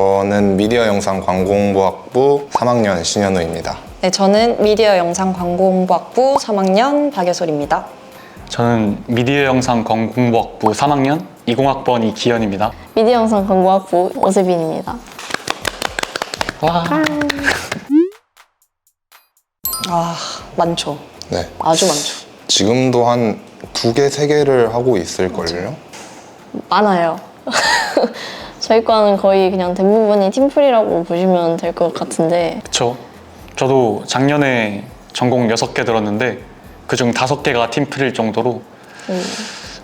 저는 미디어 영상 광고홍보학부 3학년 신현우입니다. 네, 저는 미디어 영상 광고홍보학부 3학년 박예솔입니다. 저는 미디어 영상 광공부학부 3학년 20학번 이기현입니다. 미디어 영상 광고학부 오세빈입니다. 와. 아, 많죠. 네. 아주 많죠. 지금도 한 두 개, 세 개를 하고 있을걸요? 많아요. 저희 과는 거의 그냥 대부분이 팀플이라고 보시면 될 것 같은데 그쵸. 저도 작년에 전공 6개 들었는데 그중 5개가 팀플일 정도로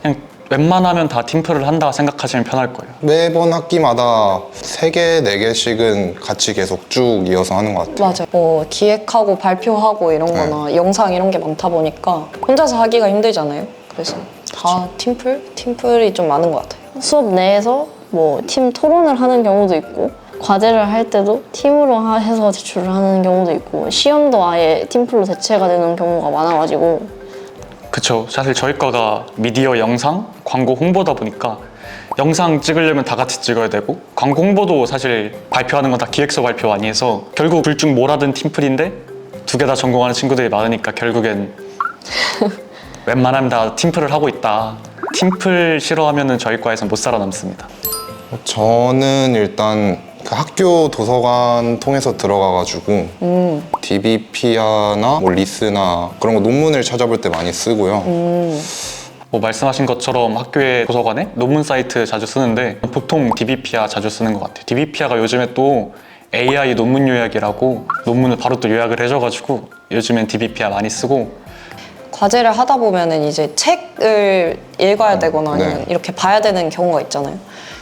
그냥 웬만하면 다 팀플을 한다 생각하시면 편할 거예요. 매번 학기마다 세 개, 네 개씩은 같이 계속 쭉 이어서 하는 것 같아요. 맞아요. 뭐 기획하고 발표하고 이런 거나 영상 이런 게 많다 보니까 혼자서 하기가 힘들잖아요. 그래서 다 팀플? 팀플이 좀 많은 것 같아요. 수업 내에서 뭐 팀 토론을 하는 경우도 있고 과제를 할 때도 팀으로 하- 해서 제출을 하는 경우도 있고 시험도 아예 팀플로 대체가 되는 경우가 많아가지고 그쵸. 사실 저희 과가 미디어 영상, 광고 홍보다 보니까 영상 찍으려면 다 같이 찍어야 되고 광고 홍보도 사실 발표하는 건 다 기획서 발표 많이 해서 결국 둘중 뭐라든 팀플인데 두 개 다 전공하는 친구들이 많으니까 결국엔 웬만하면 다 팀플을 하고 있다. 팀플 싫어하면은 저희 과에선 못 살아남습니다. 저는 일단 그 학교 도서관 통해서 들어가가지고 DBP야나 뭐 리스나 그런 거 논문을 찾아볼 때 많이 쓰고요. 뭐 말씀하신 것처럼 학교의 도서관에 논문 사이트 자주 쓰는데 보통 DBP야 자주 쓰는 것 같아요. DBP야가 요즘에 또 AI 논문 요약이라고 논문을 바로 또 요약을 해줘가지고 요즘엔 DBP야 많이 쓰고 과제를 하다 보면은 이제 책을 읽어야 되거나 아니면 네. 이렇게 봐야 되는 경우가 있잖아요.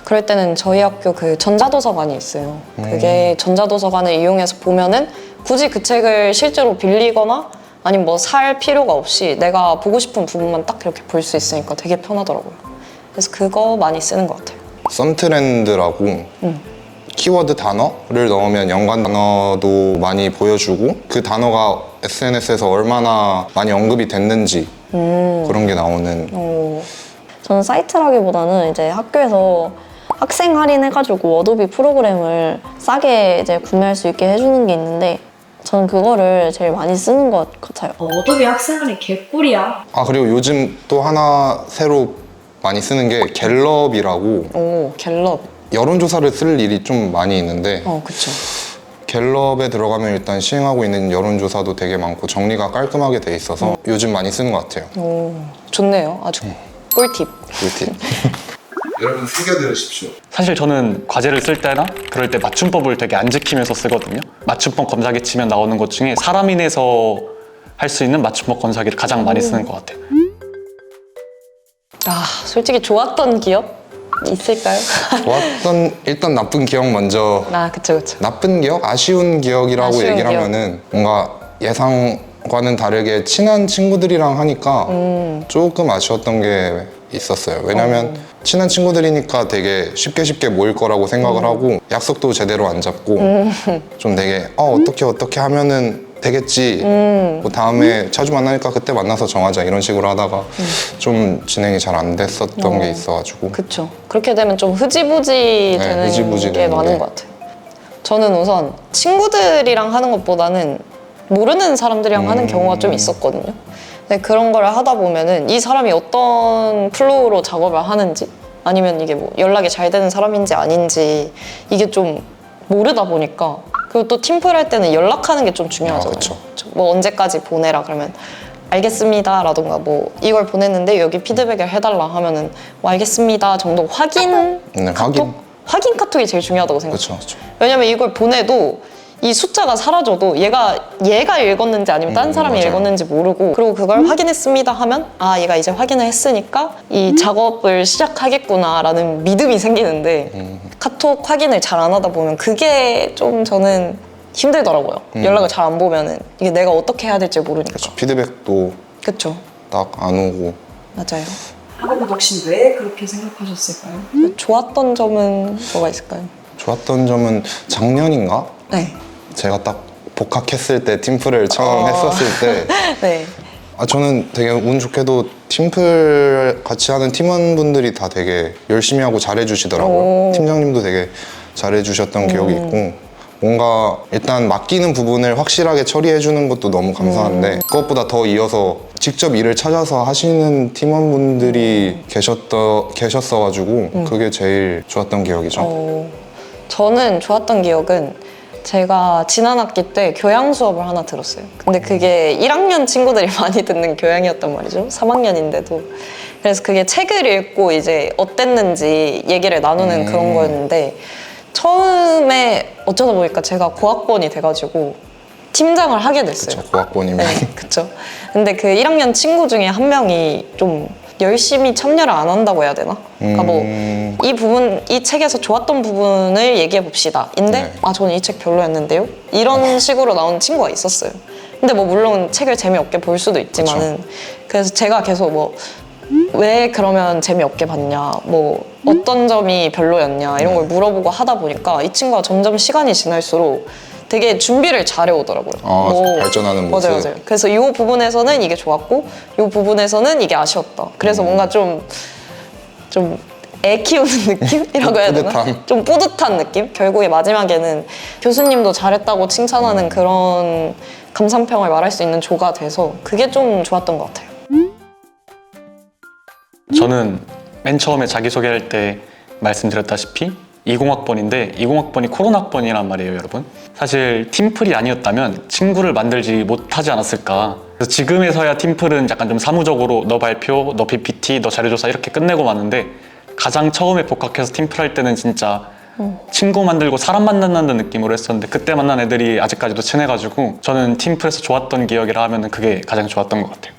그럴 때는 저희 학교 그 전자도서관이 있어요. 그게 전자도서관을 이용해서 보면은 굳이 그 책을 실제로 빌리거나 아니면 뭐 살 필요가 없이 내가 보고 싶은 부분만 딱 이렇게 볼 수 있으니까 되게 편하더라고요. 그래서 그거 많이 쓰는 것 같아요. 썬트렌드라고 키워드 단어를 넣으면 연관 단어도 많이 보여주고 그 단어가 SNS에서 얼마나 많이 언급이 됐는지 그런 게 나오는 어, 저는 사이트라기보다는 이제 학교에서 학생 할인해가지고 어도비 프로그램을 싸게 이제 구매할 수 있게 해주는 게 있는데 저는 그거를 제일 많이 쓰는 것 같아요. 어, 어도비 학생활이 개꿀이야. 아 그리고 요즘 또 하나 새로 많이 쓰는 게 갤럽이라고 오, 갤럽. 여론조사를 쓸 일이 좀 많이 있는데 어, 그쵸. 갤럽에 들어가면 일단 시행하고 있는 여론조사도 되게 많고 정리가 깔끔하게 돼 있어서 요즘 많이 쓰는 것 같아요. 오, 좋네요. 아주 꿀팁. 꿀팁. 여러분 새겨 들으십시오. 사실 저는 과제를 쓸 때나 그럴 때 맞춤법을 되게 안 지키면서 쓰거든요. 맞춤법 검사기 치면 나오는 것 중에 사람 인해서 할 수 있는 맞춤법 검사기를 가장 많이 쓰는 것 같아요. 아, 솔직히 좋았던 기억 있을까요? 좋았던 일단 나쁜 기억 먼저 아, 그쵸, 그쵸. 나쁜 기억, 아쉬운 기억이라고 아쉬운 얘기를 기억. 하면은 뭔가 예상과는 다르게 친한 친구들이랑 하니까 음. 조금 아쉬웠던 게 있었어요. 왜냐면 어. 친한 친구들이니까 되게 쉽게 쉽게 모일 거라고 음. 생각을 하고 약속도 제대로 안 잡고 좀 되게 어 어떻게 어떻게 하면은 되겠지. 음. 뭐 다음에 자주 만나니까 그때 만나서 정하자 이런 식으로 하다가 음. 좀 진행이 잘 안 됐었던 게 있어가지고 그쵸. 그렇게 되면 좀 흐지부지 네, 되는 흐지부지 게 되는 많은 게. 것 같아요. 저는 우선 친구들이랑 하는 것보다는 모르는 사람들이랑 하는 경우가 좀 있었거든요. 근데 그런 걸 하다 보면은 이 사람이 어떤 플로우로 작업을 하는지 아니면 이게 뭐 연락이 잘 되는 사람인지 아닌지 이게 좀 모르다 보니까 그리고 또 팀플 할 때는 연락하는 게 좀 중요하잖아요. 아, 그쵸. 뭐 언제까지 보내라 그러면 알겠습니다라던가 뭐 이걸 보냈는데 여기 피드백을 해달라 하면은 뭐 알겠습니다 정도 확인 네, 카톡 확인. 확인 카톡이 제일 중요하다고 생각해요. 그렇죠. 왜냐면 이걸 보내도 이 숫자가 사라져도 얘가 얘가 읽었는지 아니면 다른 음, 사람이 맞아요. 읽었는지 모르고 그리고 그걸 확인했습니다 하면 아 얘가 이제 확인을 했으니까 이 작업을 시작하겠구나라는 믿음이 생기는데 음. 카톡 확인을 잘 안 하다 보면 그게 좀 저는 힘들더라고요. 음. 연락을 잘 안 보면은 이게 내가 어떻게 해야 될지 모르니까. 그렇죠. 피드백도 그쵸 딱안 오고 맞아요. 학원 혹시 왜 그렇게 생각하셨을까요? 좋았던 점은 뭐가 있을까요? 좋았던 점은 작년인가 네. 제가 딱 복학했을 때 팀플을 처음 어. 했었을 때 네. 아, 저는 되게 운 좋게도 팀플 같이 하는 팀원분들이 다 되게 열심히 하고 잘해주시더라고요. 오. 팀장님도 되게 잘해주셨던 기억이 있고 뭔가 일단 맡기는 부분을 확실하게 처리해주는 것도 너무 감사한데 그것보다 더 이어서 직접 일을 찾아서 하시는 팀원분들이 계셨더, 계셨어가지고 그게 제일 좋았던 기억이죠. 어, 저는 좋았던 기억은 제가 지난 학기 때 교양 수업을 하나 들었어요. 근데 그게 1학년 친구들이 많이 듣는 교양이었단 말이죠. 3학년인데도. 그래서 그게 책을 읽고 이제 어땠는지 얘기를 나누는 그런 거였는데 처음에 어쩌다 보니까 제가 고학번이 돼가지고 팀장을 하게 됐어요. 저 고학번이면 네, 그쵸. 근데 그 1학년 친구 중에 한 명이 좀 열심히 참여를 안 한다고 해야 되나? 그러니까 음. 뭐이 부분, 이 책에서 좋았던 부분을 얘기해 봅시다. 인데, 네. 아, 저는 이 책 별로였는데요? 이런 식으로 나오는 친구가 있었어요. 근데 뭐 물론 책을 재미없게 볼 수도 있지만은 그래서 제가 계속 뭐 왜 그러면 재미없게 봤냐, 뭐 어떤 점이 별로였냐 이런 걸 물어보고 하다 보니까 이 친구가 점점 시간이 지날수록 되게 준비를 잘해 오더라고요. 아, 발전하는 모습. 맞아요, 맞아요. 그래서 이 부분에서는 이게 좋았고 이 부분에서는 이게 아쉬웠다. 그래서 뭔가 좀 좀 애 키우는 느낌이라고 해야 되나? 좀 뿌듯한 느낌? 결국에 마지막에는 교수님도 잘했다고 칭찬하는 그런 감상평을 말할 수 있는 조가 돼서 그게 좀 좋았던 것 같아요. 저는 맨 처음에 자기소개할 때 말씀드렸다시피 20학번인데 20학번이 코로나 학번이란 말이에요 여러분. 사실 팀플이 아니었다면 친구를 만들지 못하지 않았을까. 그래서 지금에서야 팀플은 약간 좀 사무적으로 너 발표, 너 PPT, 너 자료조사 이렇게 끝내고 마는데 가장 처음에 복학해서 팀플 할 때는 진짜 친구 만들고 사람 만난다는 느낌으로 했었는데 그때 만난 애들이 아직까지도 친해가지고 저는 팀플에서 좋았던 기억이라 하면 그게 가장 좋았던 것 같아요.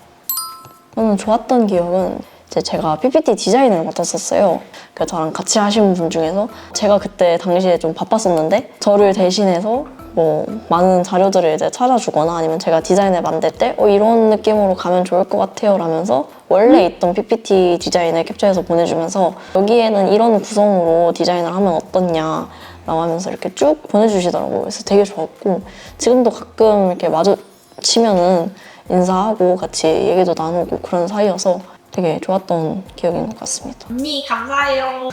저는 좋았던 기억은 이제 제가 PPT 디자인을 맡았었어요. 그 저랑 같이 하신 분 중에서 제가 그때 당시에 좀 바빴었는데 저를 대신해서 뭐 많은 자료들을 이제 찾아주거나 아니면 제가 디자인을 만들 때 어, 이런 느낌으로 가면 좋을 것 같아요 라면서 원래 있던 PPT 디자인을 캡처해서 보내주면서 여기에는 이런 구성으로 디자인을 하면 어떻냐 라고 하면서 이렇게 쭉 보내주시더라고요. 그래서 되게 좋았고 지금도 가끔 이렇게 마주치면은 인사하고 같이 얘기도 나누고 그런 사이여서 되게 좋았던 기억인 것 같습니다. 언니 감사해요.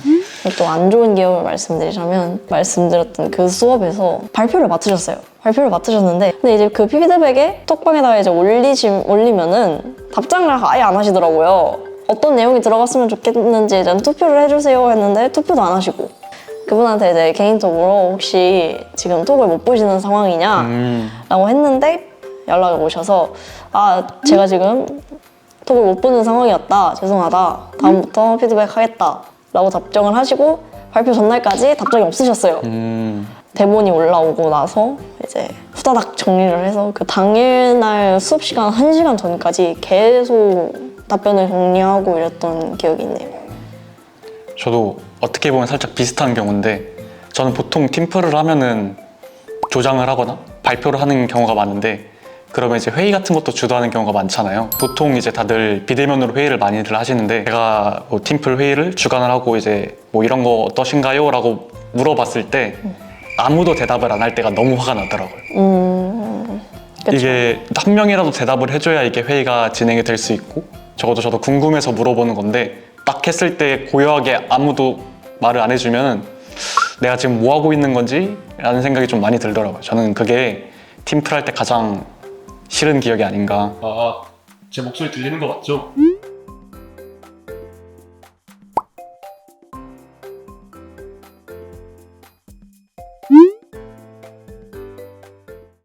또 안 좋은 기억을 말씀드리자면 말씀드렸던 그 수업에서 발표를 맡으셨어요. 발표를 맡으셨는데 근데 이제 그 피드백에 톡방에다가 이제 올리시, 올리면은 답장을 아예 안 하시더라고요. 어떤 내용이 들어갔으면 좋겠는지 이제 투표를 해주세요 했는데 투표도 안 하시고 그분한테 이제 개인적으로 혹시 지금 톡을 못 보시는 상황이냐 음. 라고 했는데 연락이 오셔서 아 제가 지금 톡을 못 보는 상황이었다. 죄송하다. 다음부터 피드백 하겠다. 라고 답장을 하시고 발표 전날까지 답장이 없으셨어요. 음. 대본이 올라오고 나서 이제 후다닥 정리를 해서 그 당일날 수업 시간 1시간 전까지 계속 답변을 정리하고 이랬던 기억이 있네요. 저도 어떻게 보면 살짝 비슷한 경우인데 저는 보통 팀플을 하면은 조장을 하거나 발표를 하는 경우가 많은데 그러면 이제 회의 같은 것도 주도하는 경우가 많잖아요. 보통 이제 다들 비대면으로 회의를 많이들 하시는데 제가 뭐 팀플 회의를 주관을 하고 이제 뭐 이런 거 어떠신가요? 라고 물어봤을 때 아무도 대답을 안 할 때가 너무 화가 나더라고요. 음 그쵸. 이게 한 명이라도 대답을 해줘야 이게 회의가 진행이 될 수 있고 적어도 저도 궁금해서 물어보는 건데 딱 했을 때 고요하게 아무도 말을 안 해주면 내가 지금 뭐 하고 있는 건지 라는 생각이 좀 많이 들더라고요 저는 그게 팀플 할 때 가장 싫은 기억이 아닌가 아, 제 목소리 들리는 거 맞죠?